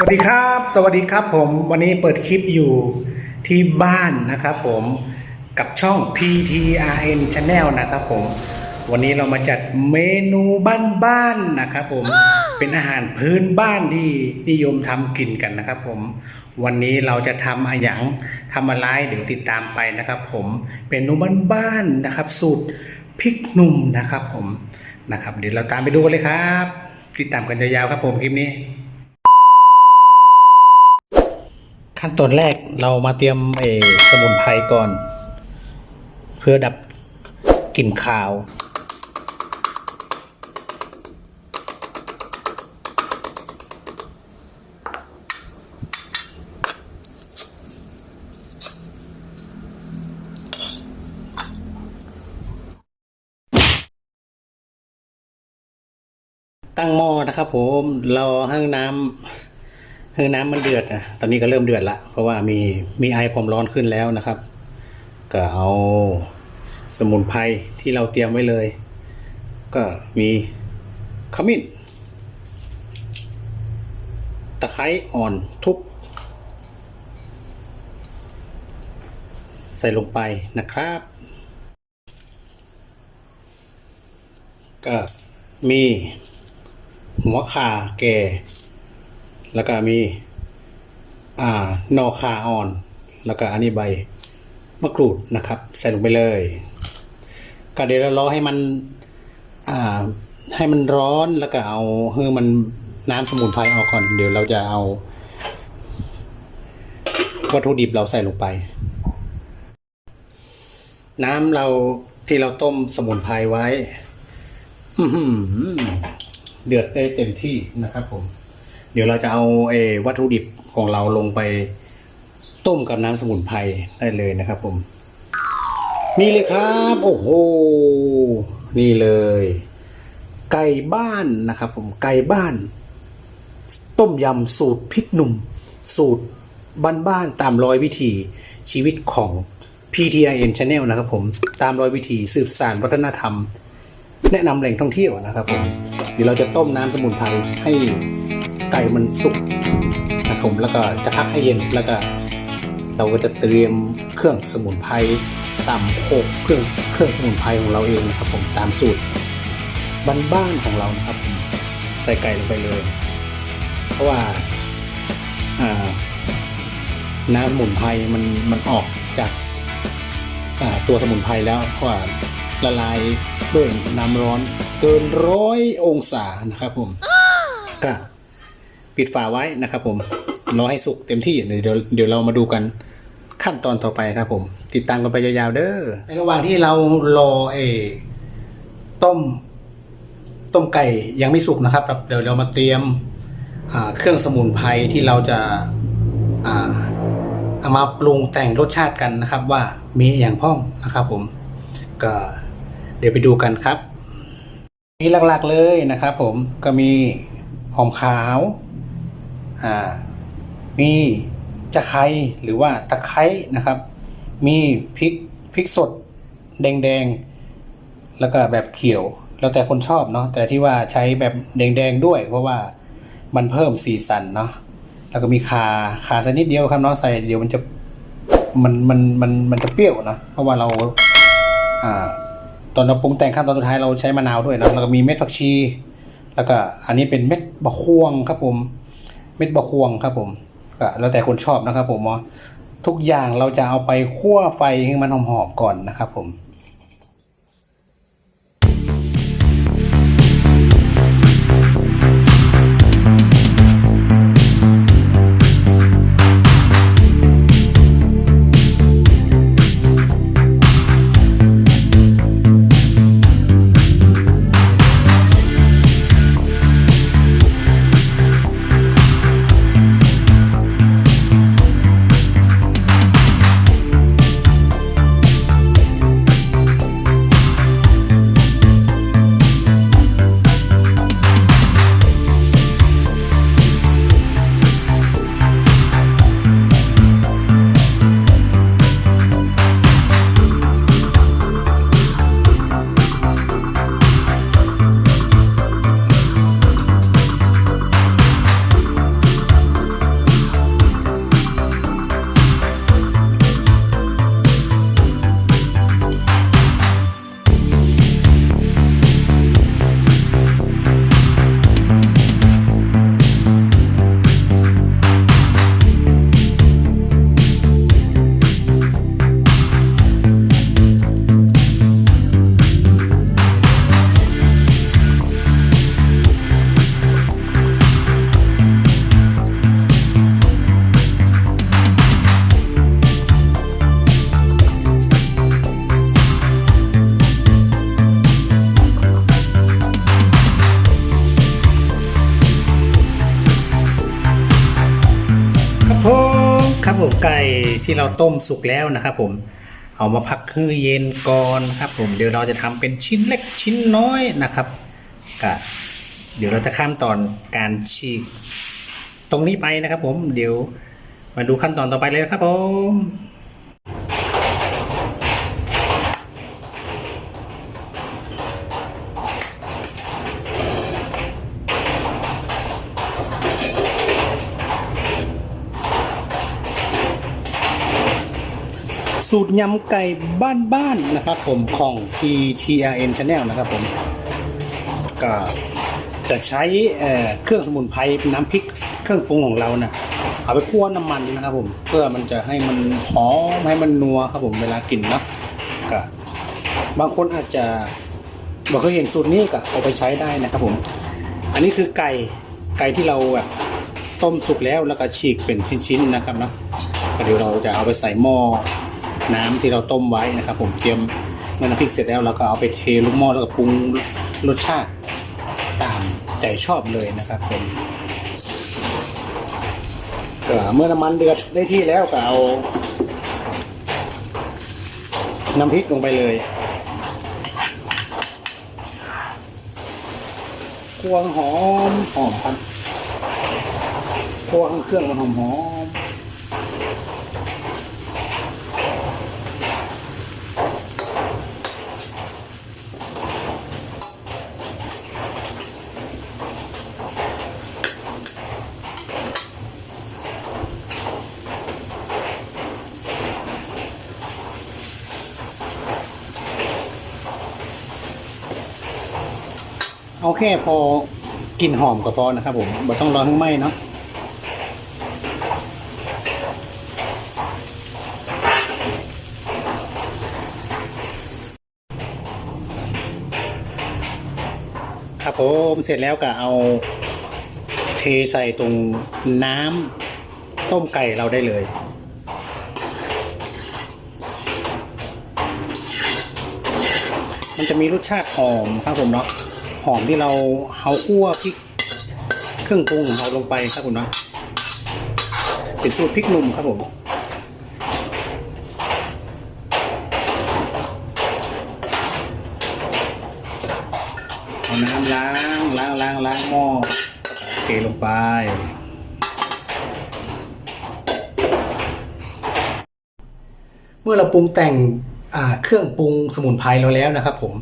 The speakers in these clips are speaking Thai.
สวัสดีครับ สวัสดีครับผมวันนี้เปิดคลิปอยู่ที่บ้านนะครับผมกับช่อง PTRN Channel นะครับผม วันนี้เรามาจัดเมนูบ้านๆนะครับผมเป็นอาหารพื้นบ้านที่นิยมทำกินกันนะครับผม วันนี้เราจะทำอะไรอย่างทำอะไรเดี๋ยวติดตามไปนะครับผมเป็นเมนูบ้านๆนะครับ สูตรพริกหนุ่มนะครับผมนะครับ เดี๋ยวเราตามไปดูกันเลยครับ ติดตามกันยาวๆครับผมคลิปนี้ ขั้นตอนแรกเรามาเตรียมเอสมุนไพรก่อน เพื่อดับกลิ่นคาว ตั้งหม้อนะครับผมรอให้น้ำ ให้น้ำมันเดือดนะตอนนี้ก็เริ่มเดือดละเพราะว่ามีมีไอความร้อนขึ้นแล้วนะครับ ก็เอาสมุนไพรที่เราเตรียมไว้เลย ก็มีขมิ้นตะไคร้อ่อนทุบใส่ลงไปนะครับ ก็มีหัวข่าแก่ แล้วก็มีอ่านอคาอ่อน แล้วก็อันนี้ใบมะกรูดนะครับ ใส่ลงไปเลย ก็เดี๋ยวเรารอให้มันอ่าให้มันร้อนแล้วก็เอาให้มันน้ำสมุนไพรออกก่อน เดี๋ยวเราจะเอา วัตถุดิบเราใส่ลงไป น้ำเราที่เราต้มสมุนไพรไว้เดือดได้เต็มที่นะครับผม ดี๋ยวเราจะเอาเอวัตถุดิบของเราลงไปต้มกับน้ำสมุนไพรได้เลยนะครับผมนี่เลยครับ โอ้โห นี่เลย ไก่บ้านนะครับผมไก่บ้าน ต้มยำสูตรพริกหนุ่ม สูตรบ้านๆตามรอยวิถีชีวิตของ PTIN Channel นะครับผมตามรอยวิถีสืบสานวัฒนธรรม แนะนำแหล่งท่องเที่ยวนะครับผมเดี๋ยวเราจะต้มน้ำสมุนไพรให้ ไก่มันสุกนะครับผมแล้วก็จะพักให้เย็นแล้วก็ เราก็จะเตรียมเครื่องสมุนไพรตามโคกเครื่องเครื่องสมุนไพรของเราเองนะครับผมตามสูตรบ้านๆของเรานะครับผมใส่ไก่ลงไปเลย เพราะว่าน้ำสมุนไพรมันมันออกจากาตัวสมุนไพรแล้วเพราะว่าละลายด้วยน้ำร้อนเกินร้อยองศานะครับผมก็ ปิดฝาไว้นะครับ ผมรอให้สุกเต็มที่เดี๋ยวเดี๋ยวเรามาดูกันขั้นตอนต่อไปครับ ผม ติดตามกันไปยาวๆเด้อในระหว่างที่เรารอเอต้ม ต้มไก่ยังไม่สุกนะครับ เดี๋ยวเรามาเตรียมเครื่องสมุนไพรที่เราจะเอามาปรุงแต่งรสชาติกันนะครับ ว่ามีอย่างพ้องนะครับ ผม ก็เดี๋ยวไปดูกันครับ มีหลักๆเลยนะครับ ผมก็มีหอมขาว มีจะไคร้หรือว่าตะไคร้นะครับ มีพริกพริกสดแดงๆ แล้วก็แบบเขียว แล้วแต่คนชอบเนาะแต่ที่ว่าใช้แบบแดงๆด้วย เพราะว่ามันเพิ่มสีสันเนาะแล้วก็มีคาคาสักนิดเดียวครับเนาะใส่เดี๋ยวมันจะมันมันมันมันจะเปรี้ยวนะเพราะว่าเราอ่าตอนเราปรุงแต่งขั้นตอนสุดท้ายเราใช้มะนาวด้วยนะแล้วก็มีเม็ดผักชี แล้วก็อันนี้เป็นเม็ดบะควงครับผม เม็ดบะควงครับผมก็แล้วแต่คนชอบนะครับผมทุกอย่างเราจะเอาไปคั่วไฟให้มันหอมๆก่อนนะครับผม ที่เราต้มสุกแล้วนะครับผมเอามาพักคือเย็นก่อนครับผมเดี๋ยวเราจะทำเป็นชิ้นเล็กชิ้นน้อยนะครับก็เดี๋ยวเราจะข้ามตอนการฉีกตรงนี้ไปนะครับผมเดี๋ยวมาดูขั้นตอนต่อไปเลยครับผม ยำไก่บ้านๆนะครับผมของ PTRN Channel นะครับผมก็จะใช้เครื่องสมุนไพรน้ำพริกเครื่องปรุงของเรานะ่ะเอาไปคั่วน้ำมันนะครับผมเพื่อมันจะให้มันหอมให้มันนัวครับผมเวลากินเนาะก็บางคนอาจจะบอกเคยเห็นสูตรนี้ก็เอาไปใช้ได้นะครับผม อันนี้คือไก่ไก่ที่เราแบบต้มสุกแล้วแล้วก็ฉีกเป็นชิ้นๆนะครับเนาะเดี๋ยวเราจะเอาไปใส่หม้อ น้ำที่เราต้มไว้นะครับ ผมเตรียมเมื่อน้ำพริกเสร็จแล้วเราก็เอาไปเทลูกหม้อแล้วก็ปรุงรสชาติตามใจชอบเลยนะครับผมเมื่อน้ำมันเดือดได้ที่แล้วก็เอาน้ำพริกลงไปเลยควให้หอมหอมครับควให้เครื่องมันหอมหอม เอาแค่พอกลิ่นหอมก็พอนะครับผมไม่ต้องร้อนทั้งไหม้เนาะครับผมเสร็จแล้วก็เอาเทใส่ตรงน้ำต้มไก่เราได้เลยมันจะมีรสชาติหอมครับผมเนาะ อมที่เราเอาคั่วพริกเครื่องปรุงของเราลงไปครับผมเนาะเป็นสูตรพริกหนุ่มครับผมเอาน้ำล้างล้างล้างล้างหม้อเทลงไปเมื่อเราปรุงแต่งเครื่องปรุงสมุนไพรเราแล้วนะครับผม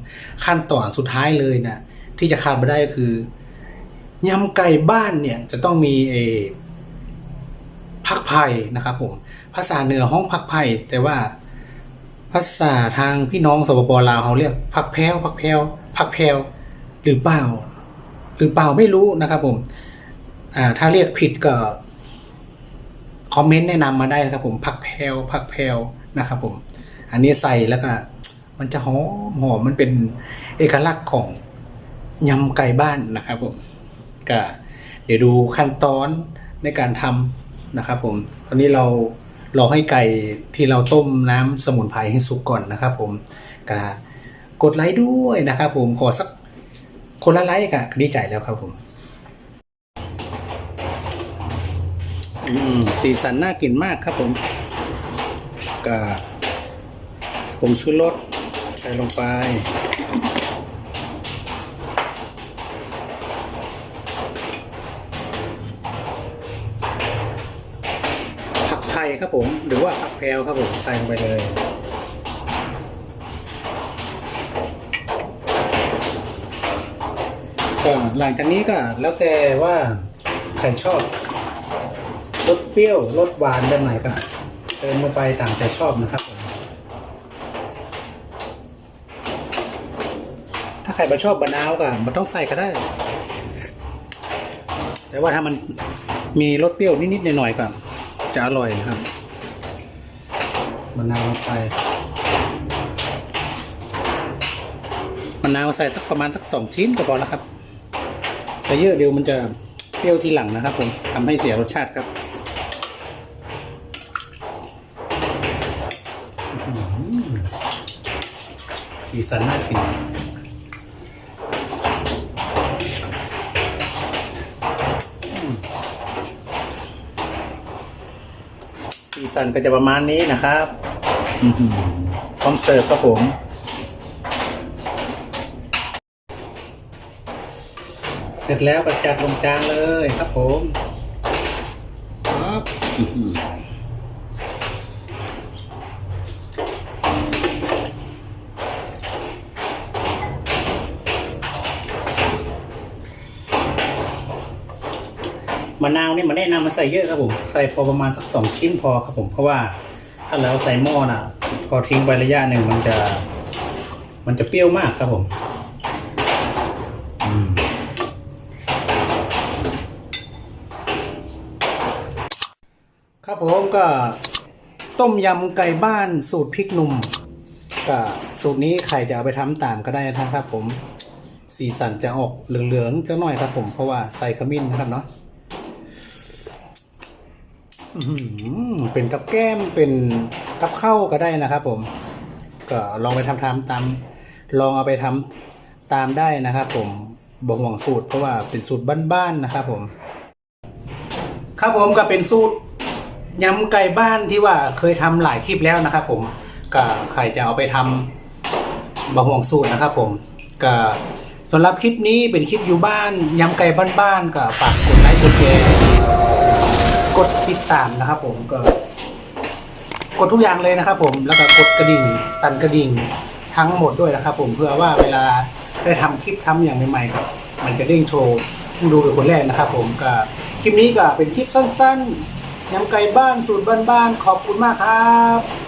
ขั้นตอนสุดท้ายเลยนะ ที่จะขาดไม่ได้ก็คือยำไก่บ้านเนี่ยจะต้องมีเออผักไผ่นะครับผมภาษาเหนือห้องผักไผ่แต่ว่าภาษาทางพี่น้องสปปลาวเขาเรียกผักแพรวผักแพรวผักแพรวหรือเปล่า หรือเปล่าไม่รู้นะครับผมอ่าถ้าเรียกผิดก็คอมเมนต์แนะนำมาได้ครับผมผักแพรวผักแพรวนะครับผม อันนี้ใส่แล้วก็มันจะหอมหอมมันเป็นเอกลักษณ์ของ ยำไก่บ้านนะครับผมก็เดี๋ยวดูขั้นตอนในการทำนะครับผม ตอนนี้เรารอให้ไก่ที่เราต้มน้ำสมุนไพรให้สุกก่อนนะครับ ผมก็กดไลค์ด้วยนะครับ ผมขอสักคนละไลค์ก็ดีใจแล้วครับผมอืมสีสันน่ากินมากครับผมก็ผมชูรสใส่ลงไป ผักไทย ครับผม หรือว่าผักแพรวครับผมใส่ลงไปเลย ก็หลังจากนี้ก็แล้วแต่ว่าใครชอบรสเปรี้ยวรสหวานแบบไหนก็เติมลงไปตามใจชอบนะครับผมถ้าใครไม่ชอบบะนาวก็มันต้องใส่ก็ได้ แต่ว่าถ้ามันมีรสเปรี้ยวนิดๆหน่อยๆก็ จะอร่อยนะครับมะนาวลงไปมะนาวใส่สักประมาณสักสองชิ้นก็พอแล้วครับใส่เยอะเดี๋ยวมันจะเปรี้ยวทีหลังนะครับผมทำให้เสียรสชาติครับอื้อหือสีสันน่ากินีสันก็จะประมาณนี้นะครับพร้อมเสิร์ฟครับผมเสร็จแล้วก็จัดลงจานเลยครับผมครับอื้อหือ มะนาวนี่มันแนะนำมาใส่เยอะครับผม ใส่พอประมาณสักสองชิ้นพอครับผม เพราะว่าถ้าเราใส่หม้อน่ะ พอทิ้งไประยะหนึ่งมันจะ มันจะเปรี้ยวมากครับผมอืมครับผมก็ต้มยำไก่บ้านสูตรพริกหนุ่มก็สูตรนี้ใครจะเอาไปทำตามก็ได้นะครับผม สีสันจะออกเหลืองๆจะหน่อยครับผมเพราะว่าใส่ขมิ้นนะครับเนาะ เป็นกับแก้มเป็นกับข้าวก็ได้นะครับ ผม ก็ลองไปทำทำตาม ลองเอาไปทำตามได้นะครับ ผมบ่ห่วงสูตรเพราะว่าเป็นสูตรบ้านๆนะครับ ผม ครับผมก็เป็นสูตรยำไก่บ้านที่ว่าเคยทำหลายคลิปแล้วนะครับ ผมก็ใครจะเอาไปทำบะห่วงสูตรนะครับ ผมก็สำหรับคลิปนี้เป็นคลิปอยู่บ้านยำไก่บ้านๆก็ฝากกดไลค์กดแชร์ กดติดตามนะครับ ผมก็ กดทุกอย่างเลยนะครับ ผมแล้วก็กดกระดิ่ง สั่นกระดิ่งทั้งหมดด้วยนะครับ ผมเพื่อว่าเวลาได้ทำคลิปทำอย่างใหม่ๆมันจะเด้งโชว์ผู้ดูเป็นคนแรกนะครับ ผมก็คลิปนี้ก็เป็นคลิปสั้นๆยำไก่บ้านสูตรบ้านๆขอบคุณมากครับ